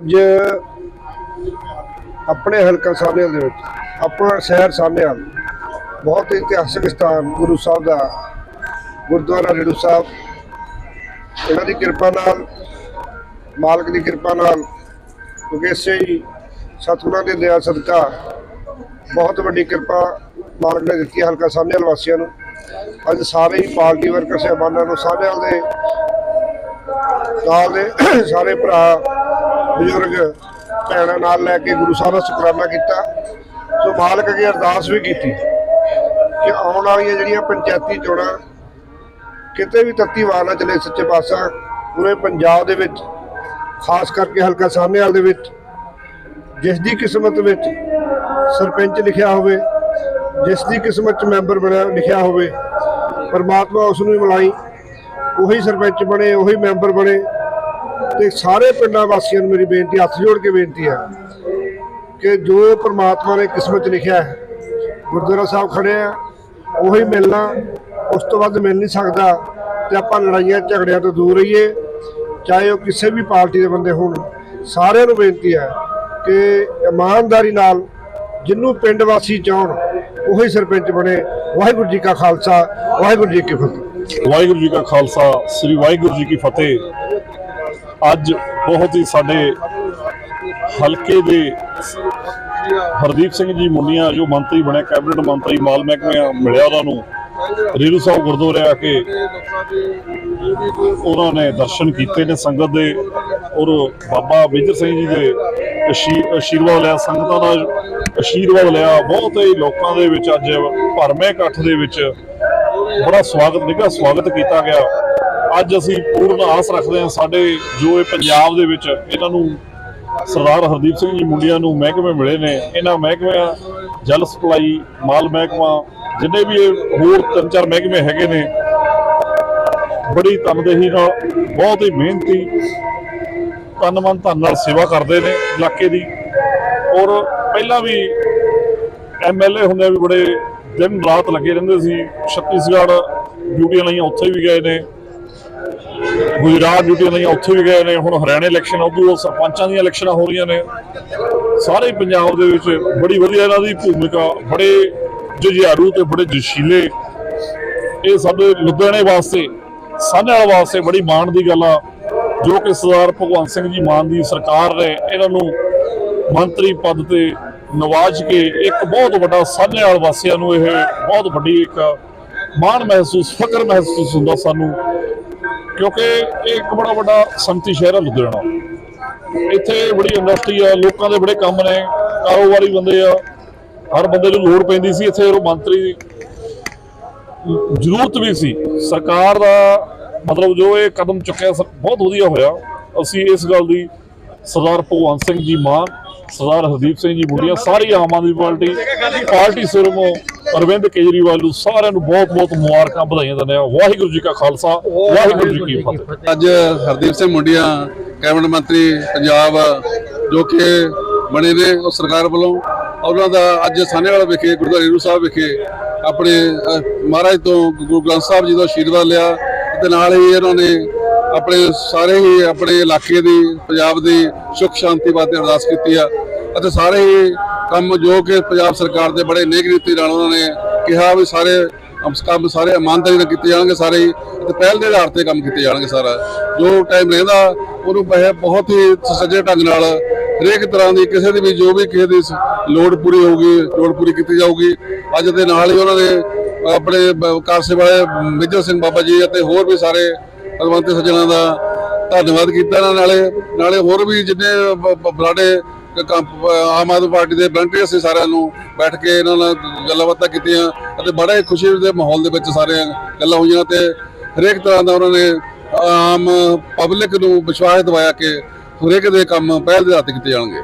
ਅੱਜ ਆਪਣੇ ਹਲਕਾ ਸਾਹਮਣੇ ਦੇ ਵਿੱਚ, ਆਪਣਾ ਸ਼ਹਿਰ ਸਾਹਮਣੇ ਬਹੁਤ ਇਤਿਹਾਸਕ ਸਥਾਨ ਗੁਰੂ ਸਾਹਿਬ ਦਾ, ਗੁਰਦੁਆਰਾ ਰੇੜੂ ਸਾਹਿਬ। ਇਹਨਾਂ ਦੀ ਕਿਰਪਾ ਨਾਲ, ਮਾਲਕ ਦੀ ਕਿਰਪਾ ਨਾਲ, ਕਿਉਂਕਿ ਇਸੇ ਹੀ ਸਤਿਗੁਰਾਂ ਦੇ ਦਇਆ ਸਦਕਾ ਬਹੁਤ ਵੱਡੀ ਕਿਰਪਾ ਮਾਲਕ ਨੇ ਦਿੱਤੀ ਹਲਕਾ ਸਾਹਮਣੇ ਵਾਸੀਆਂ ਨੂੰ। ਅੱਜ ਸਾਰੇ ਹੀ ਪਾਰਟੀ ਵਰਕਰ ਸਹਿਬਾਨਾਂ ਨੂੰ ਸਾਹਨੇਵਾਲ ਦੇ ਨਾਲ ਦੇ ਸਾਰੇ ਭਰਾ ਬਜ਼ੁਰਗ ਭੈਣਾਂ ਨਾਲ ਲੈ ਕੇ ਗੁਰੂ ਸਾਹਿਬ ਦਾ ਸ਼ੁਕਰਾਨਾ ਕੀਤਾ। ਸੋ ਮਾਲਕ ਅੱਗੇ ਅਰਦਾਸ ਵੀ ਕੀਤੀ ਕਿ ਆਉਣ ਵਾਲੀਆਂ ਜਿਹੜੀਆਂ ਪੰਚਾਇਤੀ ਚੋਣਾਂ, ਕਿਤੇ ਵੀ ਤੱਤੀ ਵਾਰ ਨਾ ਚਲੇ ਸੱਚੇ ਪਾਤਸ਼ਾਹ, ਪੂਰੇ ਪੰਜਾਬ ਦੇ ਵਿੱਚ, ਖਾਸ ਕਰਕੇ ਹਲਕਾ ਸਾਹਨੇਵਾਲ ਦੇ ਵਿੱਚ, ਜਿਸ ਦੀ ਕਿਸਮਤ ਵਿੱਚ ਸਰਪੰਚ ਲਿਖਿਆ ਹੋਵੇ, ਜਿਸ ਦੀ ਕਿਸਮਤ ਚ ਮੈਂਬਰ ਬਣਿਆ ਲਿਖਿਆ ਹੋਵੇ, ਪਰਮਾਤਮਾ ਉਸ ਨੂੰ ਹੀ ਮਿਲਾਈ, ਉਹੀ ਸਰਪੰਚ ਬਣੇ, ਉਹੀ ਮੈਂਬਰ ਬਣੇ। ਤੇ ਸਾਰੇ ਪਿੰਡਾਂ ਵਾਸੀਆਂ ਨੂੰ ਮੇਰੀ ਬੇਨਤੀ, ਹੱਥ ਜੋੜ ਕੇ ਬੇਨਤੀ ਹੈ ਕਿ ਜੋ ਪ੍ਰਮਾਤਮਾ ਨੇ ਕਿਸਮਤ 'ਚ ਲਿਖਿਆ ਹੈ, ਗੁਰਦੁਆਰਾ ਸਾਹਿਬ ਖੜੇ ਆ, ਉਹੀ ਮਿਲਣਾ, ਉਸ ਤੋਂ ਵੱਧ ਮਿਲ ਨਹੀਂ ਸਕਦਾ ਤੇ ਆਪਾਂ ਲੜਾਈਆਂ, ਝਗੜਿਆਂ ਤੋਂ ਦੂਰ ਰਹੀਏ, ਚਾਹੇ ਉਹ ਕਿਸੇ ਵੀ ਪਾਰਟੀ ਦੇ ਬੰਦੇ ਹੋਣ। ਸਾਰਿਆਂ ਨੂੰ ਬੇਨਤੀ ਹੈ ਕਿ ਇਮਾਨਦਾਰੀ ਨਾਲ ਜਿੰਨੂੰ ਪਿੰਡ ਵਾਸੀ ਚਾਹਣ, ਉਹੀ ਸਰਪੰਚ ਬਣੇ। ਵਾਹਿਗੁਰੂ ਜੀ ਕਾ ਖਾਲਸਾ, ਵਾਹਿਗੁਰੂ ਜੀ ਕੀ ਫਤਿਹ। ਵਾਹਿਗੁਰੂ ਜੀ ਕਾ ਖਾਲਸਾ, ਸ੍ਰੀ ਵਾਹਿਗੁਰੂ ਜੀ ਕੀ ਫਤਿਹ। ਅੱਜ ਬਹੁਤ ਹੀ ਸਾਡੇ ਹਲਕੇ ਦੇ ਹਰਦੀਪ ਸਿੰਘ ਜੀ ਮੁੰਨੀਆਂ, ਜੋ ਮੰਤਰੀ ਬਣੇ, ਕੈਬਨਿਟ ਮੰਤਰੀ, ਮਾਲ ਮਹਿਕਮੇ ਮਿਲਿਆ ਉਹਨਾਂ ਨੂੰ। ਰੀਰੂ ਸਾਹਿਬ ਗੁਰਦੁਆਰੇ ਆ ਕੇ ਉਹਨਾਂ ਨੇ ਦਰਸ਼ਨ ਕੀਤੇ ਨੇ ਸੰਗਤ ਦੇ ਔਰ ਬਾਬਾ ਮੇਜਰ ਸਿੰਘ ਜੀ ਦੇ ਅਸ਼ੀ- ਆਸ਼ੀਰਵਾਦ ਲਿਆ, ਸੰਗਤਾਂ ਦਾ ਆਸ਼ੀਰਵਾਦ ਲਿਆ। ਬਹੁਤ ਹੀ ਲੋਕਾਂ ਦੇ ਵਿੱਚ ਅੱਜ ਭਰਵੇਂ ਇਕੱਠ ਦੇ ਵਿੱਚ ਬੜਾ ਸਵਾਗਤ, ਨਿੱਘਾ ਸਵਾਗਤ ਕੀਤਾ ਗਿਆ। ਅੱਜ ਅਸੀਂ ਪੂਰਨ ਆਸ ਰੱਖਦੇ ਹਾਂ ਸਾਡੇ ਜੋ ਇਹ ਪੰਜਾਬ ਦੇ ਵਿੱਚ ਇਹਨਾਂ ਨੂੰ ਸਰਦਾਰ ਹਰਦੀਪ ਸਿੰਘ ਜੀ ਮੁੰਡਿਆਂ ਨੂੰ ਮਹਿਕਮੇ ਮਿਲੇ ਨੇ, ਇਹਨਾਂ ਮਹਿਕਮਿਆਂ ਜਲ ਸਪਲਾਈ, ਮਾਲ ਮਹਿਕਮਾ, ਜਿੰਨੇ ਵੀ ਇਹ ਹੋਰ ਤਿੰਨ ਚਾਰ ਮਹਿਕਮੇ ਹੈਗੇ ਨੇ, ਬੜੀ ਤਨਦੇਹੀ ਨਾਲ, ਬਹੁਤ ਹੀ ਮਿਹਨਤੀ ਤਨ ਮਨ ਧਨ ਨਾਲ ਸੇਵਾ ਕਰਦੇ ਨੇ ਇਲਾਕੇ ਦੀ। ਔਰ ਪਹਿਲਾਂ ਵੀ ਐਮਐਲਏ ਹੁੰਦੇ ਵੀ ਬੜੇ ਦਿਨ ਰਾਤ ਲੱਗੇ ਰਹਿੰਦੇ ਸੀ, ਛੱਤੀਸਗੜ੍ਹ ਡਿਊਟੀਆਂ ਲਈਆਂ, ਉੱਥੇ ਵੀ ਗਏ ਨੇ। ਗੁਜਰਾਤ ਡਿਊਟੀਆਂ ਲਈਆਂ ਉੱਥੇ ਵੀ ਗਏ ਨੇ, ਹੁਣ ਹਰਿਆਣਾ ਇਲੈਕਸ਼ਨ ਉਦੋਂ ਸਰਪੰਚਾਂ ਦੀਆਂ ਇਲੈਕਸ਼ਨਾਂ ਹੋ ਰਹੀਆਂ ਨੇ। ਸਾਰੇ ਪੰਜਾਬ ਦੇ ਵਿੱਚ ਬੜੀ ਵਧੀਆ ਇਹਨਾਂ ਦੀ ਭੂਮਿਕਾ, ਬੜੇ ਜੁਝਾਰੂ ਤੇ ਬੜੇ ਜਸ਼ੀਲੇ। ਇਹ ਸਾਡੇ ਲੁਧਿਆਣੇ ਵਾਸਤੇ ਸਾਹਨੇਵਾਲ ਵਾਸਤੇ ਬੜੀ ਮਾਣ ਦੀ ਗੱਲ ਆ, ਜੋ ਕਿ ਸਰਦਾਰ ਭਗਵੰਤ ਸਿੰਘ ਜੀ ਮਾਨ ਦੀ ਸਰਕਾਰ ਨੇ ਇਹਨਾਂ ਨੂੰ ਮੰਤਰੀ ਪਦ ਤੇ ਨਵਾਜ ਕੇ ਇੱਕ ਬਹੁਤ ਵੱਡਾ ਸਾਹਨੇਵਾਲ ਵਾਸੀਆਂ ਨੂੰ ਇਹ ਬਹੁਤ ਵੱਡੀ ਇੱਕ ਮਾਣ ਮਹਿਸੂਸ ਫਕਰ ਮਹਿਸੂਸ ਹੁੰਦਾ ਸਾਨੂੰ। ਕਿਉਂਕਿ ਇਹ ਇੱਕ ਬੜਾ ਵੱਡਾ ਸੰਮਤੀ ਸ਼ਹਿਰ ਹੈ ਲੁਧਿਆਣਾ। ਇੱਥੇ ਬੜੀ ਇੰਡਸਟਰੀ ਆ ਲੋਕਾਂ ਦੇ ਬੜੇ ਕੰਮ ਨੇ, ਕਾਰੋਬਾਰੀ ਬੰਦੇ ਆ। ਹਰ ਬੰਦੇ ਨੂੰ ਲੋੜ ਪੈਂਦੀ ਸੀ, ਇੱਥੇ ਉਹ ਮੰਤਰੀ ਜ਼ਰੂਰਤ ਵੀ ਸੀ। ਸਰਕਾਰ ਦਾ ਮਤਲਬ ਜੋ ਇਹ ਕਦਮ ਚੁੱਕਿਆ ਬਹੁਤ ਵਧੀਆ ਹੋਇਆ। ਅਸੀਂ ਇਸ ਗੱਲ ਦੀ ਸਰਦਾਰ ਭਗਵੰਤ ਸਿੰਘ ਜੀ ਮਾਨ, ਸਰਦਾਰ ਹਰਦੀਪ ਸਿੰਘ ਜੀ ਮੁੰਡੀਆਂ, ਸਾਰੀ ਆਮ ਆਦਮੀ ਪਾਰਟੀ ਪਾਰਟੀ ਸਿਰੋਂ ਅਰਵਿੰਦ ਕੇਜਰੀਵਾਲ ਨੂੰ ਸਾਰਿਆਂ ਨੂੰ ਬਹੁਤ ਬਹੁਤ ਮੁਬਾਰਕਾਂ ਵਧਾਈਆਂ ਦਿੰਦੇ ਆ ਵਾਹਿਗੁਰੂ ਜੀ ਕਾ ਖਾਲਸਾ ਵਾਹਿਗੁਰੂ ਜੀ ਕੀ ਫਤਿਹ। ਅੱਜ ਹਰਦੀਪ ਸਿੰਘ ਮੁੰਡੀਆਂ ਕੈਬਨਿਟ ਮੰਤਰੀ ਪੰਜਾਬ ਜੋ ਕਿ ਬਣੇ ਨੇ ਉਹ ਸਰਕਾਰ ਵੱਲੋਂ ਉਹਨਾਂ ਦਾ ਅੱਜ ਸਾਹਨੇਵਾਲ ਵਿਖੇ ਗੁਰਦੁਆਰਾ ਰੇਰੂ ਸਾਹਿਬ ਵਿਖੇ ਆਪਣੇ ਮਹਾਰਾਜ ਤੋਂ ਗੁਰੂ ਗ੍ਰੰਥ ਸਾਹਿਬ ਜੀ ਦਾ ਆਸ਼ੀਰਵਾਦ ਲਿਆ। ਤੇ ਨਾਲ ਹੀ ਇਹਨਾਂ ਨੇ ਆਪਣੇ ਸਾਰੇ ਹੀ ਆਪਣੇ ਇਲਾਕੇ ਦੀ ਪੰਜਾਬ ਦੀ ਸੁਖ ਸ਼ਾਂਤੀ ਵਾਸਤੇ ਅਰਦਾਸ ਕੀਤੀ ਆ। ਅਤੇ ਸਾਰੇ ਹੀ ਕੰਮ ਜੋ ਕਿ ਪੰਜਾਬ ਸਰਕਾਰ ਦੇ ਬੜੇ ਨੇਕ ਨੀਤੀ ਨਾਲ ਉਹਨਾਂ ਨੇ ਕਿਹਾ ਵੀ ਸਾਰੇ ਕੰਮ ਸਾਰੇ ਇਮਾਨਦਾਰੀ ਨਾਲ ਕੀਤੇ ਜਾਣਗੇ, ਸਾਰੇ ਹੀ ਤੇ ਪਹਿਲ ਦੇ ਆਧਾਰ ਤੇ ਕੰਮ ਕੀਤੇ ਜਾਣਗੇ ਸਾਰਾ। ਜੋ ਟਾਈਮ ਰਹਿੰਦਾ, ਉਹਨੂੰ ਪਹਿ ਬਹੁਤ ਹੀ ਸੱਜੇ ਢੰਗ ਨਾਲ ਹਰੇਕ ਤਰ੍ਹਾਂ ਦੀ ਕਿਸੇ ਦੀ ਵੀ ਜੋ ਵੀ ਕਿਸੇ ਦੀ ਲੋੜ ਪੂਰੀ ਹੋਊਗੀ, ਲੋੜ ਪੂਰੀ ਕੀਤੀ ਜਾਊਗੀ। ਅੱਜ ਦੇ ਨਾਲ ਹੀ ਉਹਨਾਂ ਨੇ ਆਪਣੇ ਬ- ਕਾਰਸੇ ਵਾਲੇ ਮੇਜਰ ਸਿੰਘ ਬਾਬਾ ਜੀ ਅਤੇ ਹੋਰ ਵੀ ਸਾਰੇ ਅਗਵੰਤੇ ਸੱਜਣਾਂ ਦਾ ਧੰਨਵਾਦ ਕੀਤਾ। ਇਹਨਾਂ ਨਾਲੇ ਨਾਲੇ ਹੋਰ ਵੀ ਜਿੰਨੇ ਬ- ਬਲਾਡੇ ਕ- ਕੰਮ- ਆਮ ਆਦਮੀ ਪਾਰਟੀ ਦੇ ਵਲੰਟੀਅਰ ਸੀ ਸਾਰਿਆਂ ਨੂੰ ਬੈਠ ਕੇ ਇਹਨਾਂ ਨਾਲ ਗੱਲਾਂ ਬਾਤਾਂ ਕੀਤੀਆਂ ਅਤੇ ਬੜੇ ਖੁਸ਼ੀ ਦੇ ਮਾਹੌਲ ਦੇ ਵਿੱਚ ਸਾਰੇ ਗੱਲਾਂ ਹੋਈਆਂ ਤੇ ਹਰੇਕ ਤਰ੍ਹਾਂ ਦਾ ਉਹਨਾਂ ਨੇ ਆਮ ਪਬਲਿਕ ਨੂੰ ਵਿਸ਼ਵਾਸ ਦਿਵਾਇਆ ਕਿ ਹਰੇਕ ਦੇ ਕੰਮ ਪਹਿਲ ਦੇ ਹੱਥ ਕੀਤੇ ਜਾਣਗੇ।